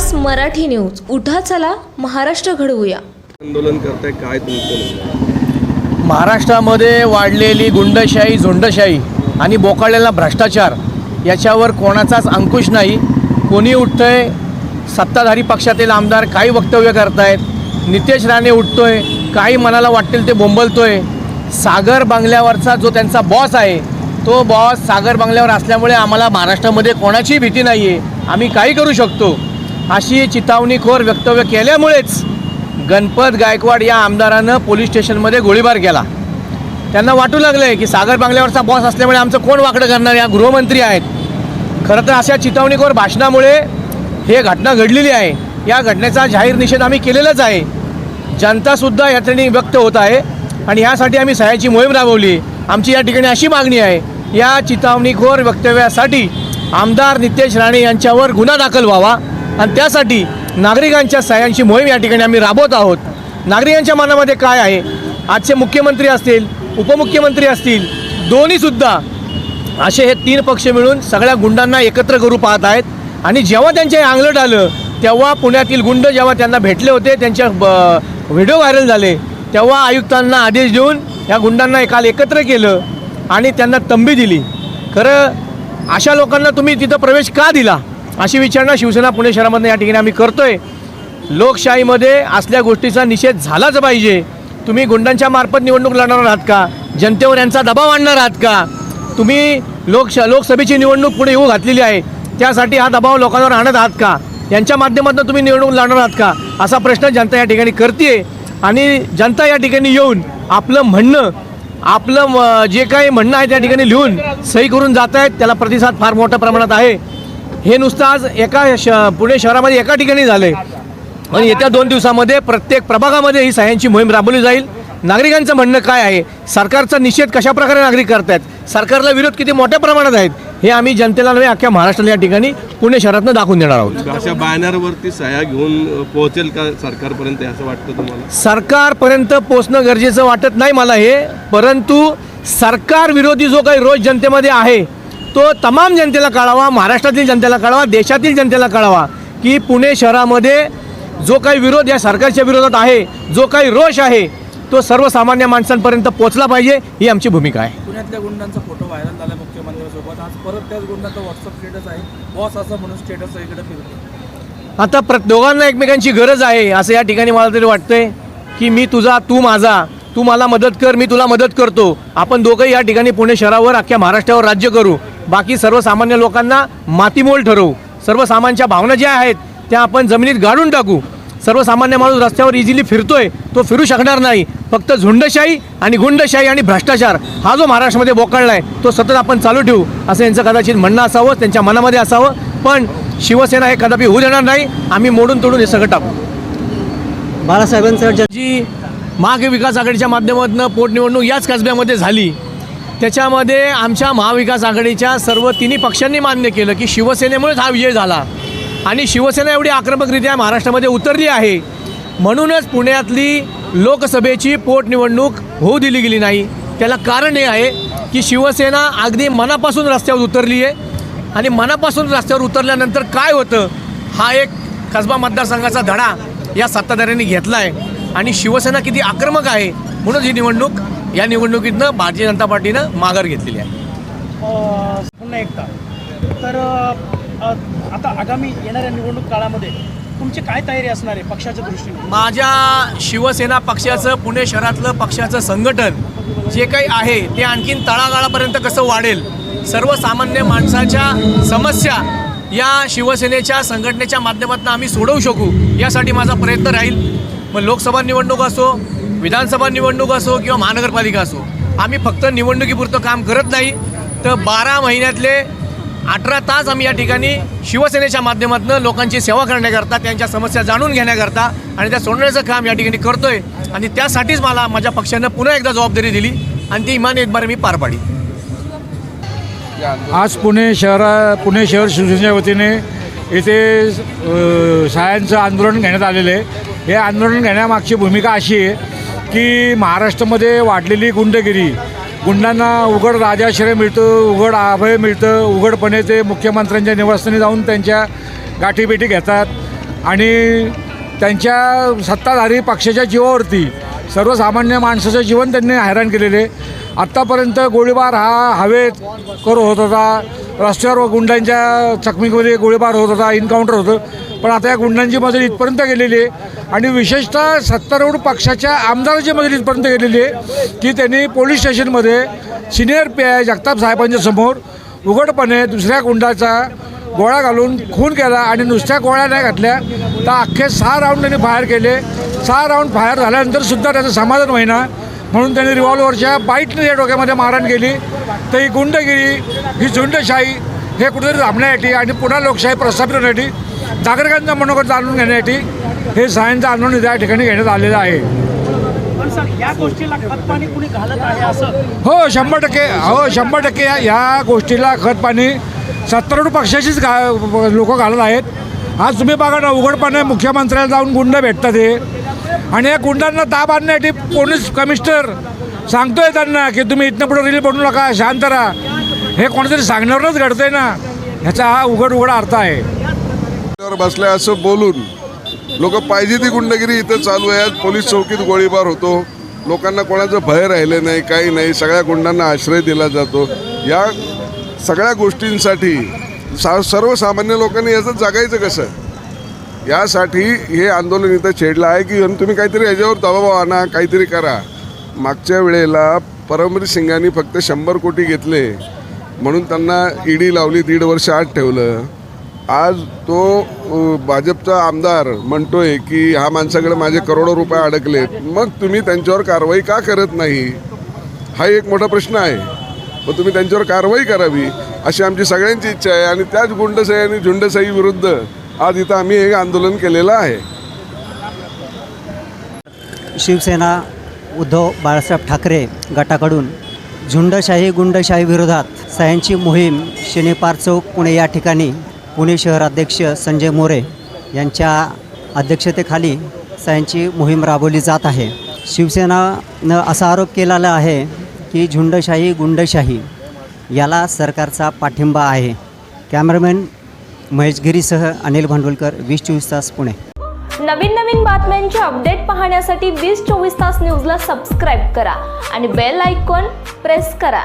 तास मराठी न्यूज. उठा चला महाराष्ट्र घडवूया. आंदोलन करताय काय तुमचं? महाराष्ट्रामध्ये वाढलेली गुंडशाही झुंडशाही आणि बोकाळलेला भ्रष्टाचार याच्यावर कोणाचाच अंकुश नाही. कोणी उठतंय सत्ताधारी पक्षातील आमदार काही वक्तव्य करतायत. नितेश राणे उठतोय काही मनाला वाटेल ते बोंबलतोय. सागर बांगल्यावरचा जो त्यांचा बॉस आहे तो बॉस सागर बांगल्यावर असल्यामुळे आम्हाला महाराष्ट्रामध्ये कोणाचीही भीती नाही आहे आम्ही काही करू शकतो. अशी चितावणीखोर वक्तव्य केल्यामुळेच गणपत गायकवाड या आमदारानं पोलीस स्टेशनमध्ये गोळीबार केला. त्यांना वाटू लागलं आहे की सागर बांगल्यावरचा बॉस असल्यामुळे आमचं कोण वाकडं करणार? या गृहमंत्री आहेत. खरं तर अशा चितावणीखोर भाषणामुळे हे घटना घडलेली आहे. या घटनेचा जाहीर निषेध आम्ही केलेलाच आहे. जनतासुद्धा या ठिकाणी व्यक्त होत आहे आणि यासाठी आम्ही सह्याची मोहीम राबवली. आमची या ठिकाणी अशी मागणी आहे या चितावणीखोर वक्तव्यासाठी आमदार नितेश राणे यांच्यावर गुन्हा दाखल व्हावा. आणि त्यासाठी नागरिकांच्या सह्यांची मोहीम या ठिकाणी आम्ही राबवत आहोत. नागरिकांच्या मनामध्ये काय आहे? आजचे मुख्यमंत्री असतील उपमुख्यमंत्री असतील दोन्हीसुद्धा असे हे तीन पक्ष मिळून सगळ्या गुंडांना एकत्र करू पाहत आहेत. आणि जेव्हा त्यांच्या आंगलट आलं तेव्हा पुण्यातील गुंड जेव्हा त्यांना भेटले होते त्यांच्या ब- व्हिडिओ व्हायरल झाले तेव्हा आयुक्तांना आदेश देऊन या गुंडांना काल एकत्र केलं आणि त्यांना तंबी दिली. खरं अशा लोकांना तुम्ही तिथं प्रवेश का दिला? अशी विचारणा शिवसेना पुणे शहरामधनं या ठिकाणी आम्ही करतोय. लोकशाहीमध्ये असल्या गोष्टीचा निषेध झालाच पाहिजे. तुम्ही गुंडांच्या मार्फत निवडणूक लढणार आहात का? जनतेवर यांचा दबाव आणणार आहात का? तुम्ही लोकशा लोकसभेची निवडणूक पुढे येऊ घातलेली आहे. त्यासाठी हा दबाव लोकांवर आणत आहात का? यांच्या माध्यमातून तुम्ही निवडणूक लढणार आहात का? असा प्रश्न जनता या ठिकाणी करते आणि जनता या ठिकाणी येऊन आपलं म्हणणं आपलं म- जे काही म्हणणं आहे त्या ठिकाणी लिहून सही करून जात आहेत त्याला प्रतिसाद फार मोठ्या प्रमाणात आहे. हे नुसतं आज एका श पुणे शहरामध्ये एका ठिकाणी झालं आहे आणि येत्या दोन दिवसामध्ये प्रत्येक प्रभागामध्ये ही सह्यांची मोहीम राबवली जाईल. नागरिकांचं म्हणणं काय आहे? सरकारचा निषेध कशा प्रकारे नागरिक करतायत? सरकारला विरोध किती मोठ्या प्रमाणात आहेत? हे आम्ही जनतेला नव्हे अख्ख्या महाराष्ट्राला या ठिकाणी पुणे शहरातनं दाखवून देणार आहोत. अशा बॅनरवरती सह्या घेऊन पोहोचेल का सरकारपर्यंत असं वाटतं तुम्हाला? सरकारपर्यंत पोचणं गरजेचं वाटत नाही मला हे. परंतु सरकार विरोधी जो काही रोज जनतेमध्ये आहे तो तमाम जनतेला कळावा महाराष्ट्रातील जनतेला कळावा देशातील जनतेला कळावा की पुणे शहरामध्ये जो काही विरोध या सरकारच्या विरोधात आहे जो काही रोष आहे तो सर्वसामान्य माणसांपर्यंत पोचला पाहिजे ही आमची भूमिका आहे. पुण्यातल्या गुंडांचा फोटो व्हायरल झाला मुख्यमंत्र्यांसोबत. आज परत त्याच गुंडांचा व्हॉट्सअप स्टेटस आहे. बॉस असं म्हणून स्टेटस इकडे फिरतो आता प्र दोघांना एकमेकांची गरज आहे असं या ठिकाणी मला तरी वाटतंय की मी तुझा तू माझा तू मला मदत कर मी तुला मदत करतो. आपण दोघंही या ठिकाणी पुणे शहरावर अख्ख्या महाराष्ट्रावर राज्य करू. बाकी सर्वसामान्य लोकांना मातीमोल ठरवू. सर्वसामान्यांच्या भावना ज्या आहेत त्या आपण जमिनीत गाडून टाकू. सर्वसामान्य माणूस रस्त्यावर इझिली फिरतोय तो फिरू शकणार नाही. फक्त झुंडशाही आणि गुंडशाही आणि भ्रष्टाचार हा जो महाराष्ट्रामध्ये बोकाळला आहे तो सतत आपण चालू ठेवू. असं यांचं कदाचित म्हणणं असावं त्यांच्या मनामध्ये असावं. पण शिवसेना हे कदापि होऊ देणार नाही. आम्ही मोडून तोडून हे सगळं टाकू. बाळासाहेबांचं जी महाविकास आघाडीच्या माध्यमातून पोटनिवडणूक याच कसब्यामध्ये झाली त्याच्यामध्ये आमच्या महाविकास आघाडीच्या सर्व तिन्ही पक्षांनी मान्य केलं की शिवसेनेमुळेच हा विजय झाला. आणि शिवसेना एवढी आक्रमकरित्या महाराष्ट्रामध्ये उतरली आहे. म्हणूनच पुण्यातली लोकसभेची पोटनिवडणूक होऊ दिली गेली नाही. त्याला कारण हे आहे की शिवसेना अगदी मनापासून रस्त्यावर उतरली आहे. आणि मनापासून रस्त्यावर उतरल्यानंतर काय होतं? हा एक कसबा मतदारसंघाचा धडा या सत्ताधाऱ्यांनी घेतला आहे आणि शिवसेना किती आक्रमक आहे म्हणून ही निवडणूक या निवडणुकीतनं भारतीय जनता पार्टीनं माघार घेतलेली आहे. पुन्हा एकदा. तर अ, आता आगामी येणाऱ्या निवडणूक काळामध्ये तुमची काय तयारी असणार आहे पक्षाच्या दृष्टीने? माझ्या शिवसेना पक्षाचं पुणे शहरातलं पक्षाचं संघटन जे काही आहे ते आणखीन तळागाळापर्यंत कसं वाढेल? सर्वसामान्य माणसाच्या समस्या या शिवसेनेच्या संघटनेच्या माध्यमातून आम्ही सोडवू शकू यासाठी माझा प्रयत्न राहील. मग लोकसभा निवडणूक असो विधानसभा निवडणूक असो किंवा महानगरपालिका असो आम्ही फक्त निवडणुकीपुरतं काम करत नाही. तर बारा महिन्यातले अठरा तास आम्ही या ठिकाणी शिवसेनेच्या माध्यमातून लोकांची सेवा करण्याकरता त्यांच्या समस्या जाणून घेण्याकरता आणि त्या सोडण्याचं काम या ठिकाणी करतोय. आणि त्यासाठीच मला माझ्या पक्षानं पुन्हा एकदा जबाबदारी दिली आणि ती इमान एक बार मी पार पाडली. आज पुणे शहरा पुणे शहर शिवसेनेच्या वतीने इथे शाळांचं आंदोलन घेण्यात आलेलं आहे. हे आंदोलन घेण्यामागची भूमिका अशी आहे की महाराष्ट्रामध्ये वाढलेली गुंडगिरी गुंडांना उघड राजाश्रय मिळतं उघड अभय मिळतं उघडपणे ते मुख्यमंत्र्यांच्या निवासस्थानी जाऊन त्यांच्या गाठीभेटी घेतात आणि त्यांच्या सत्ताधारी पक्षाच्या जीवावरती सर्वसामान्य माणसाचं जीवन त्यांनी हैराण केलेले आत्तापर्यंत गोळीबार हा हवेत करू होत होता. रस्त्यावर गुंडांच्या चकमीमध्ये गोळीबार होत होता इन्काउंटर होतं पण आता या गुंडांची मजल इथपर्यंत गेलेली आहे. आणि विशेषतः सत्तारूढ पक्षाच्या आमदाराची मजल इथपर्यंत गेलेली आहे की त्यांनी पोलीस स्टेशनमध्ये सिनियर पी आय जगताप साहेबांच्या समोर उघडपणे दुसऱ्या गुंडाचा गोळा घालून खून केला आणि नुसत्या गोळ्या नाही घातल्या तर अख्खे सहा राऊंड त्यांनी फायर केले. सहा राऊंड फायर झाल्यानंतर सुद्धा त्याचं समाधान होईना. म्हणून त्यांनी रिव्हॉल्वरच्या बाईटने त्या डोक्यामध्ये मारहाण केली. तर ही गुंडगिरी ही झुंडशाही हे कुठेतरी थांबण्यासाठी आणि पुन्हा लोकशाही प्रस्थापित होण्यासाठी नागरिकांचा मनोगत जाणून घेण्यासाठी हे सायन्सचं आंदोलन त्या ठिकाणी घेण्यात आलेलं आहे. खतपाणी हो शंभर टक्के हो शंभर टक्के या- गोष्टीला खत पाणी सत्तारूढ पक्षाचीच गा लोक घालत आहेत. आज तुम्ही बघा ना उघडपणे मुख्यमंत्र्याला जाऊन गुंड भेटतात हे. आणि या गुंडांना ताब आणण्यासाठी पोलीस कमिशनर सांगतोय त्यांना की तुम्ही इथनं पुढे रिलीफ बनू नका शांत राहा. हे कोणातरी सांगण्यावरच घडतंय ना ह्याचा हा उघड उघड अर्थ आहे. वर बसले असं बोलून लोक पाहिजे ती गुंडगिरी इथं चालू आहे. आज पोलीस चौकीत गोळीबार होतो. लोकांना कोणाचं भय राहिले नाही काही नाही. सगळ्या गुंडांना आश्रय दिला जातो. या सगळ्या गोष्टींसाठी सा सर्वसामान्य लोकांनी याचं जगायचं कसं? यासाठी हे आंदोलन इथं छेडलं आहे की तुम्ही काहीतरी याच्यावर दबाव आणा काहीतरी करा. मागच्या वेळेला परमवीर सिंगांनी फक्त शंभर कोटी घेतले म्हणून त्यांना ईडी लावली दीड वर्ष आत ठेवलं. आज तो भाजपचा आमदार म्हणतोय की ह्या माणसाकडे माझे करोडो रुपये अडकलेत मग तुम्ही त्यांच्यावर कारवाई का करत नाही? हा एक मोठा प्रश्न आहे. मग तुम्ही त्यांच्यावर कारवाई करावी अशी आमची सगळ्यांची इच्छा आहे. आणि त्याच गुंडसाई आणि झुंडसाई विरुद्ध आज इथं आम्ही हे आंदोलन केलेलं आहे. शिवसेना उद्धव बाळासाहेब ठाकरे गटाकडून झुंडशाही गुंडशाही विरोधात सह्यांची मोहीम शनिपार चौक पुणे या ठिकाणी पुणे शहराध्यक्ष संजय मोरे यांच्या अध्यक्षतेखाली सह्यांची मोहीम राबवली जात आहे. शिवसेनानं असा आरोप केलेला आहे की झुंडशाही गुंडशाही याला सरकारचा पाठिंबा आहे. कॅमेरामॅन महेश गिरीसह अनिल भांडवलकर वीस चोवीस तास पुणे. नवीन नवीन बातम्यांचे अपडेट पाहण्यासाठी वीस चोवीस तास न्यूजला सबस्क्राईब करा आणि बेल आयकॉन प्रेस करा.